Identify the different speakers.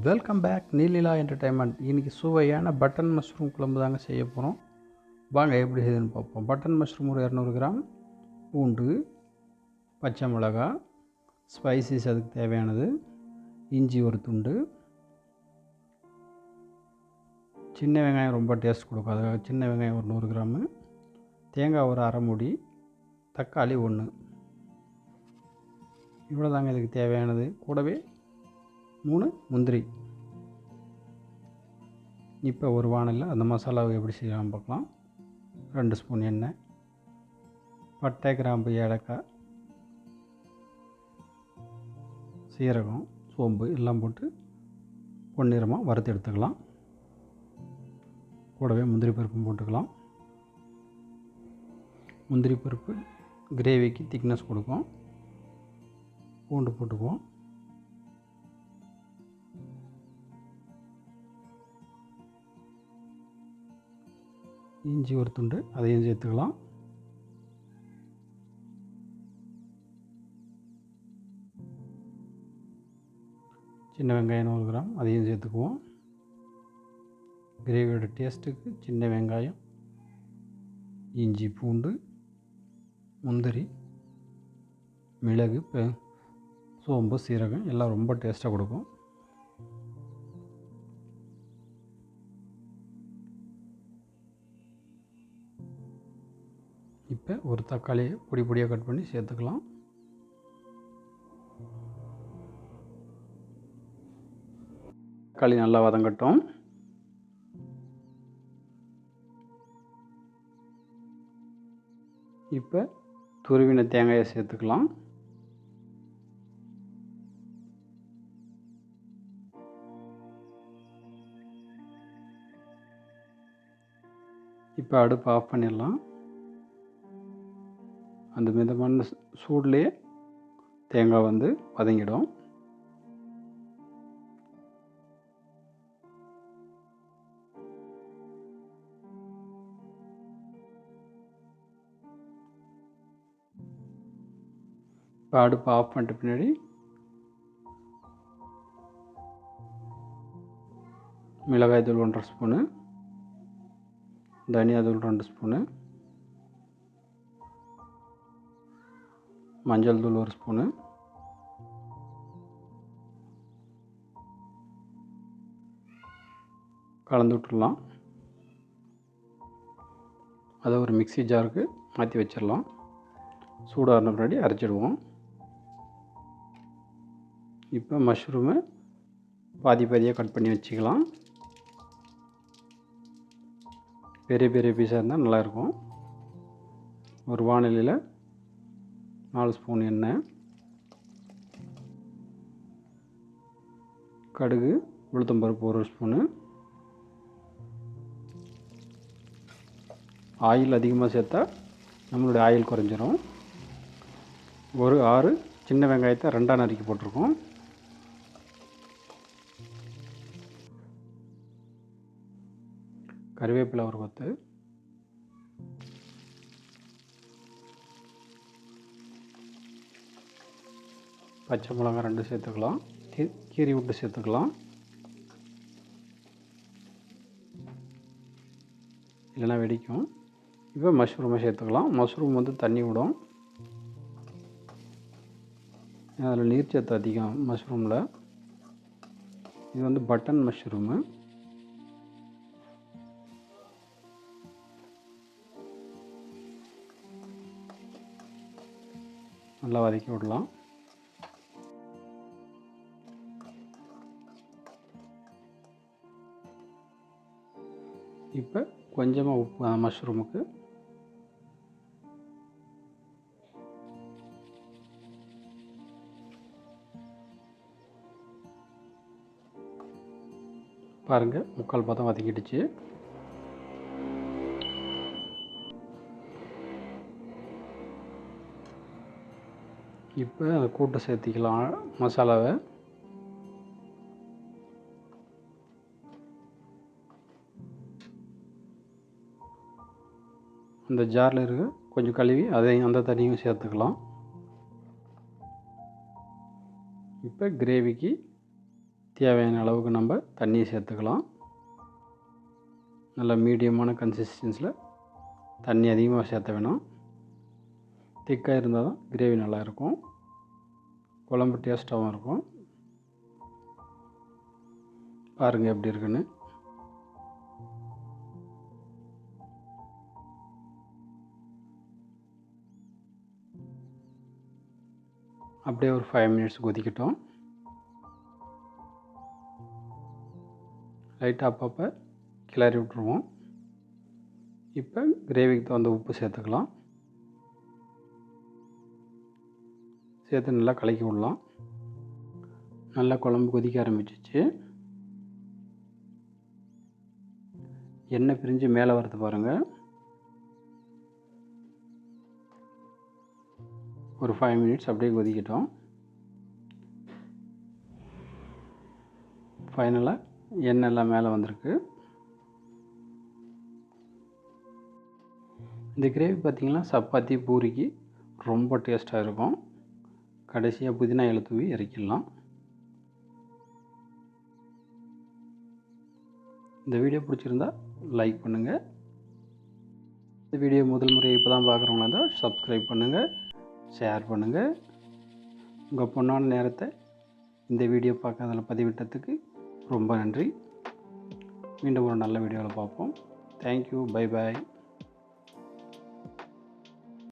Speaker 1: Welcome back நீலிலா entertainment இன்றைக்கி சுவையான button mushroom குழம்பு தாங்க செய்ய போகிறோம் வாங்க எப்படி செய்யுதுன்னு பார்ப்போம். பட்டன் மஷ்ரூம் ஒரு இரநூறு கிராம். பூண்டு பச்சை மிளகாய் ஸ்பைசஸ் அதுக்கு தேவையானது. இஞ்சி ஒரு துண்டு. சின்ன வெங்காயம் ரொம்ப டேஸ்ட் கொடுக்கும் அதுக்காக சின்ன வெங்காயம் ஒரு நூறு கிராமு. தேங்காய் ஒரு அரை மூடி. தக்காளி ஒன்று இவ்வளோ தாங்க இதுக்கு தேவையானது. கூடவே மூணு முந்திரி. இப்போ ஒரு வானலில் அந்த மசாலாவை எப்படி செய்யலாம் பார்க்கலாம். ரெண்டு ஸ்பூன் எண்ணெய். பட்டை கிராம்பு ஏலக்காய் சீரகம் சோம்பு எல்லாம் போட்டு பொன்னிறமாக வறுத்து எடுத்துக்கலாம். கூடவே முந்திரி பருப்பும் போட்டுக்கலாம். முந்திரி பருப்பு கிரேவிக்கு திக்னஸ் கொடுக்கும். பூண்டு போட்டுக்குவோம். இஞ்சி ஒரு துண்டு அதையும் சேர்த்துக்கலாம். சின்ன வெங்காயம் நூறு கிராம் அதையும் சேர்த்துக்குவோம். கிரேவியோட டேஸ்ட்டுக்கு சின்ன வெங்காயம் இஞ்சி பூண்டு முந்திரி மிளகு சோம்பு சீரகம் எல்லாம் ரொம்ப டேஸ்ட்டாக கொடுக்கும். இப்போ ஒரு தக்காளியை பொடி பொடியாக கட் பண்ணி சேர்த்துக்கலாம். தக்காளி நல்லா வதங்கட்டும். இப்போ துருவின தேங்காயை சேர்த்துக்கலாம். இப்போ அடுப்பு ஆஃப் பண்ணிடலாம். அந்த மிதமான சூட்லேயே தேங்காய் வந்து வதங்கிடும். இப்போ அடுப்பு ஆஃப் பண்ணிட்ட பின்னாடி மிளகாய் தூள் ஒன்றரை ஸ்பூனு தனியா தூள் ரெண்டு ஸ்பூனு. மஞ்சள் தூள் ஒரு ஸ்பூனு. கலந்து விட்டுடலாம். அதை ஒரு மிக்ஸி ஜாருக்கு மாற்றி வச்சிடலாம். சூடாகின பின்னாடி அரைச்சிடுவோம். இப்போ மஷ்ரூமை பாதி பாதியாக கட் பண்ணி வச்சுக்கலாம். பெரிய பெரிய பீஸாக இருந்தால் நல்லாயிருக்கும். ஒரு வானிலையில் நாலு ஸ்பூன் எண்ணெய் கடுகு உளுத்தம்பருப்பு ஒரு ஸ்பூனு. ஆயில் அதிகமாக சேர்த்தா நம்மளுடைய ஆயில் குறைஞ்சிரும். ஒரு ஆறு சின்ன வெங்காயத்தை ரெண்டாக நறுக்கி போட்டிருக்கோம். கருவேப்பிலை ஒரு கொத்து. பச்சை மிளகாய் ரெண்டு சேர்த்துக்கலாம். கீ- கீரி விட்டு சேர்த்துக்கலாம். இல்லைன்னா வெடிக்கும். இப்போ மஷ்ரூமை சேர்த்துக்கலாம். மஷ்ரூம் வந்து தண்ணி விடும். அதில் நீர்ச்சத்து அதிகம் மஷ்ரூமில். இது வந்து பட்டன் மஷ்ரூமு. நல்லா வதக்கி விடலாம். இப்போ கொஞ்சமாக உப்பு மஷ்ரூமுக்கு. பாருங்கள் முக்கால் பதம் வதக்கிடுச்சு. இப்போ அதை கூட்டை சேர்த்திக்கலாம் மசாலாவை. அந்த ஜாரில் இருக்க கொஞ்சம் கழுவி அதையும் அந்த தண்ணியும் சேர்த்துக்கலாம். இப்போ கிரேவிக்கு தேவையான அளவுக்கு நம்ம தண்ணியை சேர்த்துக்கலாம். நல்ல மீடியமான கன்சிஸ்டன்ஸில் தண்ணி அதிகமாக சேர்த்த வேணும். திக்காக இருந்தால் தான் கிரேவி நல்லாயிருக்கும். குழம்பு டேஸ்ட்டாகவும் இருக்கும். பாருங்கள் எப்படி இருக்குன்னு. அப்படியே ஒரு ஃபைவ் மினிட்ஸ் கொதிக்கட்டும். லைட்டாக அப்பப்போ கிளறி விட்ருவோம் இப்போ கிரேவிக்கு தகுந்த உப்பு சேர்த்துக்கலாம். சேர்த்து நல்லா கலக்கி விடலாம். நல்லா குழம்பு கொதிக்க ஆரம்பிச்சிச்சு. எண்ணெய் பிரிஞ்சு மேலே வரது பாருங்கள் ஒரு ஃபைவ் மினிட்ஸ் அப்படியே கொதிக்கட்டும். ஃபைனலாக எண்ணெய் எல்லாம் மேலே வந்திருக்கு. இந்த கிரேவி பார்த்திங்கன்னா சப்பாத்தி பூரிக்கு ரொம்ப டேஸ்ட்டாக இருக்கும். கடைசியாக புதினா இலை தூவி இறக்கிடலாம். இந்த வீடியோ பிடிச்சிருந்தா லைக் பண்ணுங்கள் இந்த வீடியோ முதல் முறை இப்போ தான் பார்க்குறவங்களா இருந்தால் சப்ஸ்கிரைப் பண்ணுங்கள் ஷேர் பண்ணுங்கள் உங்கள் பொண்ணான நேரத்தை இந்த வீடியோ பார்க்கறதில் பதிவிட்டதுக்கு ரொம்ப நன்றி. மீண்டும் ஒரு நல்ல வீடியோவில் பார்ப்போம். Thank you bye bye